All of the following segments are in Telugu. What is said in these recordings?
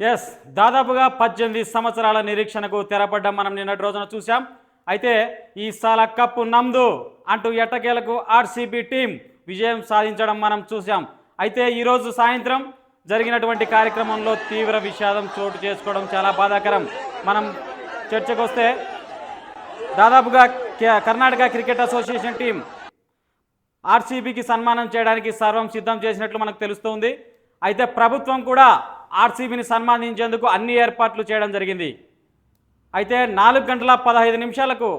ఎస్ దాదాపుగా పద్దెనిమిది సంవత్సరాల నిరీక్షణకు తెరపడ్డం మనం నిన్నటి రోజున చూసాం అయితే ఈ సాల కప్పు నందు అంటూ ఎట్టకేలకు ఆర్సీబీ టీం విజయం సాధించడం మనం చూసాం అయితే ఈరోజు సాయంత్రం జరిగినటువంటి కార్యక్రమంలో తీవ్ర విషాదం చోటు చేసుకోవడం చాలా బాధాకరం. మనం చర్చకు వస్తే దాదాపుగా కర్ణాటక క్రికెట్ అసోసియేషన్ టీం ఆర్సీబీకి సన్మానం చేయడానికి సర్వం సిద్ధం చేసినట్లు మనకు తెలుస్తుంది. అయితే ప్రభుత్వం కూడా ఆర్సీబీని సన్మానించేందుకు అన్ని ఏర్పాట్లు చేయడం జరిగింది. అయితే నాలుగు గంటల పదహైదు నిమిషాలకు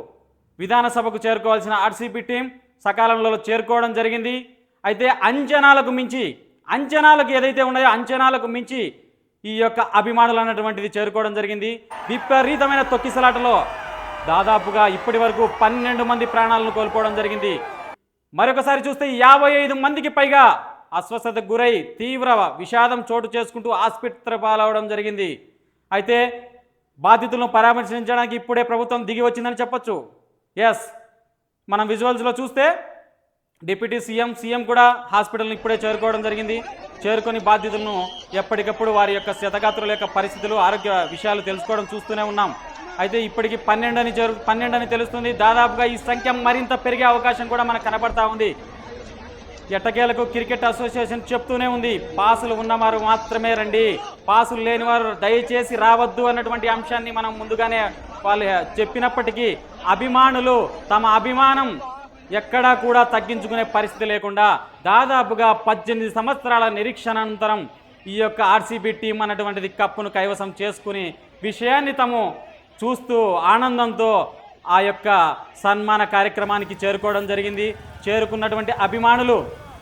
విధానసభకు చేరుకోవాల్సిన ఆర్సీబీ టీం సకాలంలో చేరుకోవడం జరిగింది. అయితే అంచనాలకు మించి అంచనాలకు ఏదైతే ఉన్నాయో అంచనాలకు మించి ఈ యొక్క అభిమానులు అన్నటువంటిది చేరుకోవడం జరిగింది. విపరీతమైన తొక్కిసలాటలో దాదాపుగా ఇప్పటి వరకు పన్నెండు మంది ప్రాణాలను కోల్పోవడం జరిగింది. మరొకసారి చూస్తే యాభై ఐదు మందికి పైగా అస్వస్థతకు గురై తీవ్ర విషాదం చోటు చేసుకుంటూ ఆసుపత్రి పాలవడం జరిగింది. అయితే బాధితులను పరామర్శించడానికి ఇప్పుడే ప్రభుత్వం దిగి వచ్చిందని చెప్పొచ్చు. ఎస్ మనం విజువల్స్లో చూస్తే డిప్యూటీ సీఎం సీఎం కూడా హాస్పిటల్ని ఇప్పుడే చేరుకోవడం జరిగింది. చేరుకొని బాధితులను ఎప్పటికప్పుడు వారి యొక్క శతగాత్రుల యొక్క పరిస్థితులు ఆరోగ్య విషయాలు తెలుసుకోవడం చూస్తూనే ఉన్నాం. అయితే ఇప్పటికి పన్నెండు అని చేరు పన్నెండు అని తెలుస్తుంది. దాదాపుగా ఈ సంఖ్య మరింత పెరిగే అవకాశం కూడా మనకు కనబడతా ఉంది. ఎట్టకేలకు క్రికెట్ అసోసియేషన్ చెప్తూనే ఉంది. పాసులు ఉన్నవారు మాత్రమే రండి. పాసులు లేని వారు దయచేసి రావద్దు అన్నటువంటి అంశాన్ని మనం ముందుగానే వాళ్ళు చెప్పినప్పటికీ అభిమానులు తమ అభిమానం ఎక్కడా కూడా తగ్గించుకునే పరిస్థితి లేకుండా దాదాపుగా పద్దెనిమిది సంవత్సరాల నిరీక్షణ అనంతరం ఈ యొక్క ఆర్సీబీ టీం అన్నటువంటిది కప్పును కైవసం చేసుకుని విషయాన్ని తాము చూస్తూ ఆనందంతో ఆ యొక్క సన్మాన కార్యక్రమానికి చేరుకోవడం జరిగింది. చేరుకున్నటువంటి అభిమానులు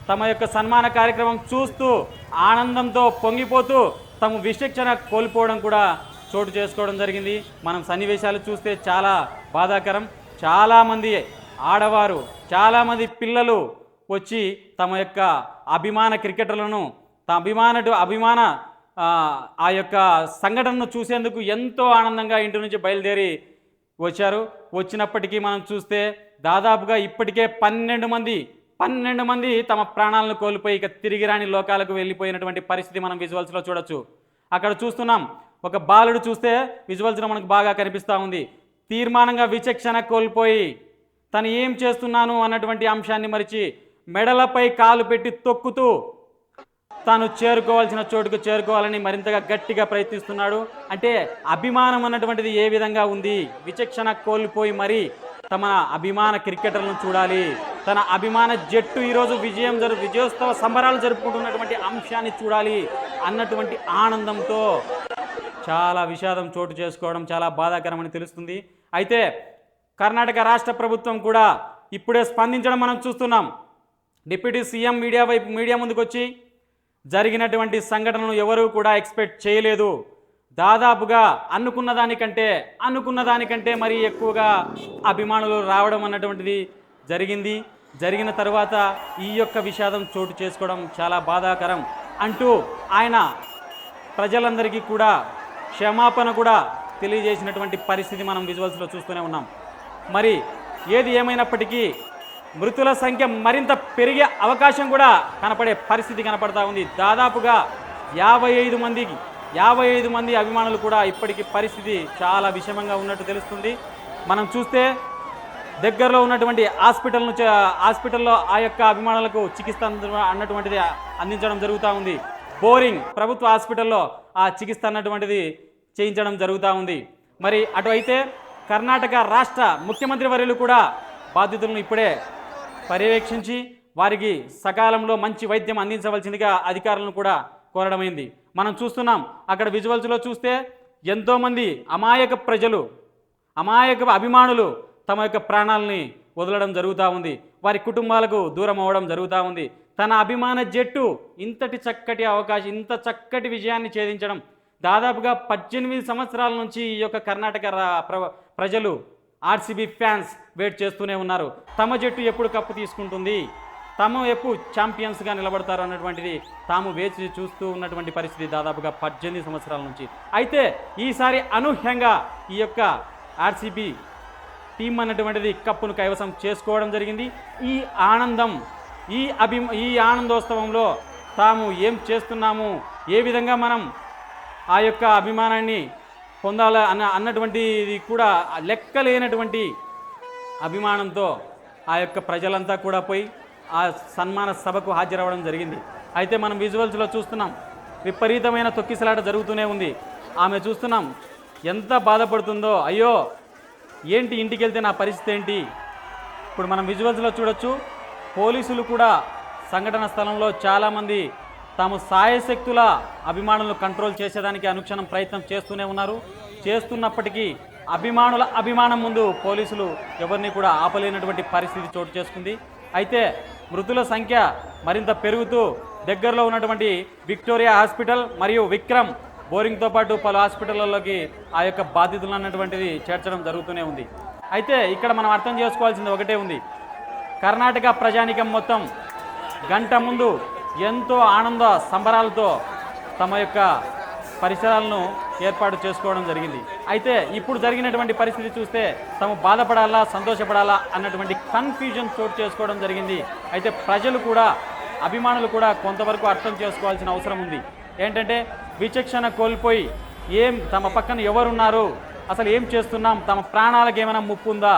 తమ యొక్క సన్మాన కార్యక్రమం చూస్తూ ఆనందంతో పొంగిపోతూ తమ విశిక్షణ కోల్పోవడం కూడా చోటు చేసుకోవడం జరిగింది. మనం సన్నివేశాలు చూస్తే చాలా బాధాకరం. చాలామంది ఆడవారు చాలామంది పిల్లలు వచ్చి తమ యొక్క అభిమాన క్రికెటర్లను తమ అభిమాన అభిమాన ఆ, ఆ యొక్క సంఘటనను చూసేందుకు ఎంతో ఆనందంగా ఇంటి నుంచి బయలుదేరి వచ్చారు. వచ్చినప్పటికీ మనం చూస్తే దాదాపుగా ఇప్పటికే పన్నెండు మంది పన్నెండు మంది తమ ప్రాణాలను కోల్పోయి ఇక తిరిగి రాని లోకాలకు వెళ్ళిపోయినటువంటి పరిస్థితి మనం విజువల్స్లో చూడొచ్చు. అక్కడ చూస్తున్నాం ఒక బాలుడు చూస్తే విజువల్స్లో మనకు బాగా కనిపిస్తూ ఉంది. తీర్మానంగా విచక్షణ కోల్పోయి తను ఏం చేస్తున్నాను అన్నటువంటి అంశాన్ని మరిచి మెడలపై కాలు పెట్టి తొక్కుతూ తాను చేరుకోవాల్సిన చోటుకు చేరుకోవాలని మరింతగా గట్టిగా ప్రయత్నిస్తున్నాడు. అంటే అభిమానం అన్నటువంటిది ఏ విధంగా ఉంది? విచక్షణ కోల్పోయి మరి తమ అభిమాన క్రికెటర్లను చూడాలి. తన అభిమాన జట్టు ఈరోజు విజయం జరు విజయోత్సవ సంబరాలు జరుపుకుంటున్నటువంటి అంశాన్ని చూడాలి అన్నటువంటి ఆనందంతో చాలా విషాదం చోటు చేసుకోవడం చాలా బాధాకరమని తెలుస్తుంది. అయితే కర్ణాటక రాష్ట్ర ప్రభుత్వం కూడా ఇప్పుడే స్పందించడం మనం చూస్తున్నాం. డిప్యూటీ సీఎం మీడియా వైపు మీడియా ముందుకు వచ్చి జరిగినటువంటి సంఘటనను ఎవరూ కూడా ఎక్స్పెక్ట్ చేయలేదు. దాదాపుగా అనుకున్న దానికంటే అనుకున్న దానికంటే మరీ ఎక్కువగా అభిమానులు రావడం అన్నటువంటిది జరిగింది. జరిగిన తర్వాత ఈ యొక్క విషాదం చోటు చేసుకోవడం చాలా బాధాకరం అంటూ ఆయన ప్రజలందరికీ కూడా క్షమాపణ కూడా తెలియజేసినటువంటి పరిస్థితి మనం విజువల్స్లో చూస్తూనే ఉన్నాం. మరి ఏది ఏమైనప్పటికీ మృతుల సంఖ్య మరింత పెరిగే అవకాశం కూడా కనపడే పరిస్థితి కనపడతా ఉంది. దాదాపుగా యాభై ఐదు మందికి యాభై ఐదు మంది అభిమానులు కూడా ఇప్పటికీ పరిస్థితి చాలా విషమంగా ఉన్నట్టు తెలుస్తుంది. మనం చూస్తే దగ్గరలో ఉన్నటువంటి హాస్పిటల్ను హాస్పిటల్లో ఆ యొక్క అభిమానులకు చికిత్స అంద- అన్నటువంటిది అందించడం జరుగుతూ ఉంది. బోరింగ్ ప్రభుత్వ హాస్పిటల్లో ఆ చికిత్స అన్నటువంటిది చేయించడం జరుగుతూ ఉంది. మరి అటు అయితే కర్ణాటక రాష్ట్ర ముఖ్యమంత్రి వర్యులు కూడా బాధితులను ఇప్పుడే పర్యవేక్షించి వారికి సకాలంలో మంచి వైద్యం అందించవలసిందిగా అధికారులను కూడా కోరడమైంది. మనం చూస్తున్నాం అక్కడ విజువల్స్లో చూస్తే ఎంతోమంది అమాయక ప్రజలు అమాయక అభిమానులు తమ యొక్క ప్రాణాలని వదలడం జరుగుతూ ఉంది. వారి కుటుంబాలకు దూరం అవ్వడం జరుగుతూ ఉంది. తన అభిమాన జట్టు ఇంతటి చక్కటి అవకాశం ఇంత చక్కటి విజయాన్ని ఛేదించడం దాదాపుగా పద్దెనిమిది సంవత్సరాల నుంచి ఈ యొక్క కర్ణాటక రా- ప్ర- ప్రజలు ఆర్సీబీ ఫ్యాన్స్ వెయిట్ చేస్తూనే ఉన్నారు. తమ జట్టు ఎప్పుడు కప్పు తీసుకుంటుంది? తాము ఎప్పుడు ఛాంపియన్స్గా నిలబడతారు అన్నటువంటిది తాము వేచి చూస్తూ ఉన్నటువంటి పరిస్థితి దాదాపుగా పద్దెనిమిది సంవత్సరాల నుంచి. అయితే ఈసారి అనూహ్యంగా ఈ యొక్క ఆర్సీబీ టీం అన్నటువంటిది కప్పును కైవసం చేసుకోవడం జరిగింది. ఈ ఆనందం ఈ అభి ఈ ఆనందోత్సవంలో తాము ఏం చేస్తున్నాము? ఏ విధంగా మనం ఆ యొక్క అభిమానాన్ని పొందాల అన్న అన్నటువంటిది కూడా లెక్కలేనటువంటి అభిమానంతో ఆ యొక్క ప్రజలంతా కూడా పోయి ఆ సన్మాన సభకు హాజరవ్వడం జరిగింది. అయితే మనం విజువల్స్లో చూస్తున్నాం విపరీతమైన తొక్కిసలాట జరుగుతూనే ఉంది. ఆమె చూస్తున్నాం ఎంత బాధపడుతుందో అయ్యో ఏంటి ఇంటికి వెళ్తే నా పరిస్థితి ఏంటి? ఇప్పుడు మనం విజువల్స్లో చూడొచ్చు పోలీసులు కూడా సంఘటన స్థలంలో చాలామంది తాము సాయశక్తుల అభిమానులను కంట్రోల్ చేసేదానికి అనుక్షణం ప్రయత్నం చేస్తూనే ఉన్నారు. చేస్తున్నప్పటికీ అభిమానుల అభిమానం ముందు పోలీసులు ఎవరిని కూడా ఆపలేనటువంటి పరిస్థితి చోటు చేసుకుంది. అయితే మృతుల సంఖ్య మరింత పెరుగుతూ దగ్గరలో ఉన్నటువంటి విక్టోరియా హాస్పిటల్ మరియు విక్రమ్ బోరింగ్తో పాటు పలు హాస్పిటళ్ళలోకి ఆ యొక్క బాధితులు అన్నటువంటిది చేర్చడం జరుగుతూనే ఉంది. అయితే ఇక్కడ మనం అర్థం చేసుకోవాల్సింది ఒకటే ఉంది. కర్ణాటక ప్రజానికం మొత్తం గంట ముందు ఎంతో ఆనంద సంబరాలతో తమ యొక్క పరిసరాలను ఏర్పాటు చేసుకోవడం జరిగింది. అయితే ఇప్పుడు జరిగినటువంటి పరిస్థితి చూస్తే తము బాధపడాలా సంతోషపడాలా అన్నటువంటి కన్ఫ్యూజన్ చోటు చేసుకోవడం జరిగింది. అయితే ప్రజలు కూడా అభిమానులు కూడా కొంతవరకు అర్థం చేసుకోవాల్సిన అవసరం ఉంది. ఏంటంటే విచక్షణ కోల్పోయి ఏం తమ పక్కన ఎవరున్నారు అసలు ఏం చేస్తున్నాం తమ ప్రాణాలకు ఏమైనా ముప్పు ఉందా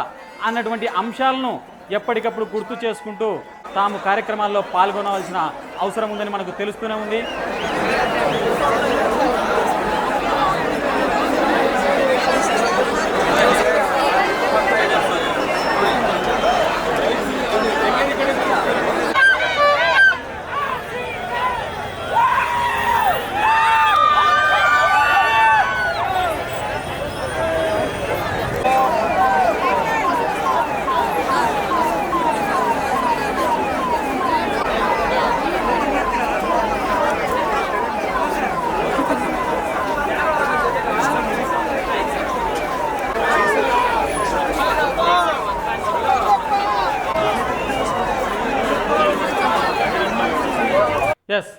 అన్నటువంటి అంశాలను ఎప్పటికప్పుడు గుర్తు చేసుకుంటూ తాము కార్యక్రమాల్లో పాల్గొనవలసిన అవసరం ఉందని మనకు తెలుస్తూనే ఉంది ఎస్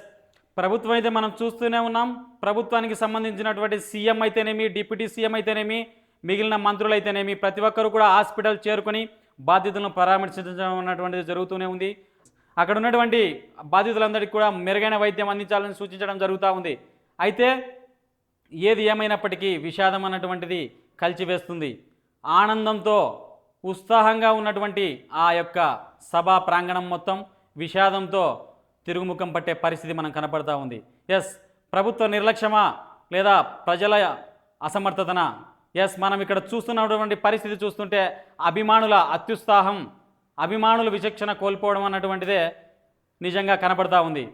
ప్రభుత్వం అయితే మనం చూస్తూనే ఉన్నాం. ప్రభుత్వానికి సంబంధించినటువంటి సీఎం అయితేనేమి డిప్యూటీ సీఎం అయితేనేమి మిగిలిన మంత్రులు అయితేనేమి ప్రతి ఒక్కరు కూడా హాస్పిటల్ చేరుకొని బాధితులను పరామర్శించడం అన్నటువంటిది జరుగుతూనే ఉంది. అక్కడ ఉన్నటువంటి బాధితులందరికీ కూడా మెరుగైన వైద్యం అందించాలని సూచించడం జరుగుతూ ఉంది. అయితే ఏది ఏమైనప్పటికీ విషాదం అన్నటువంటిది కలిచివేస్తుంది. ఆనందంతో ఉత్సాహంగా ఉన్నటువంటి ఆ యొక్క సభా ప్రాంగణం మొత్తం విషాదంతో తిరుగుముఖం పట్టే పరిస్థితి మనం కనపడతా ఉంది. ఎస్ ప్రభుత్వ నిర్లక్ష్యమా? లేదా ప్రజల అసమర్థతన? ఎస్ మనం ఇక్కడ చూస్తున్నటువంటి పరిస్థితి చూస్తుంటే అభిమానుల అత్యుత్సాహం అభిమానుల విచక్షణ కోల్పోవడం అన్నటువంటిదే నిజంగా కనపడతా ఉంది.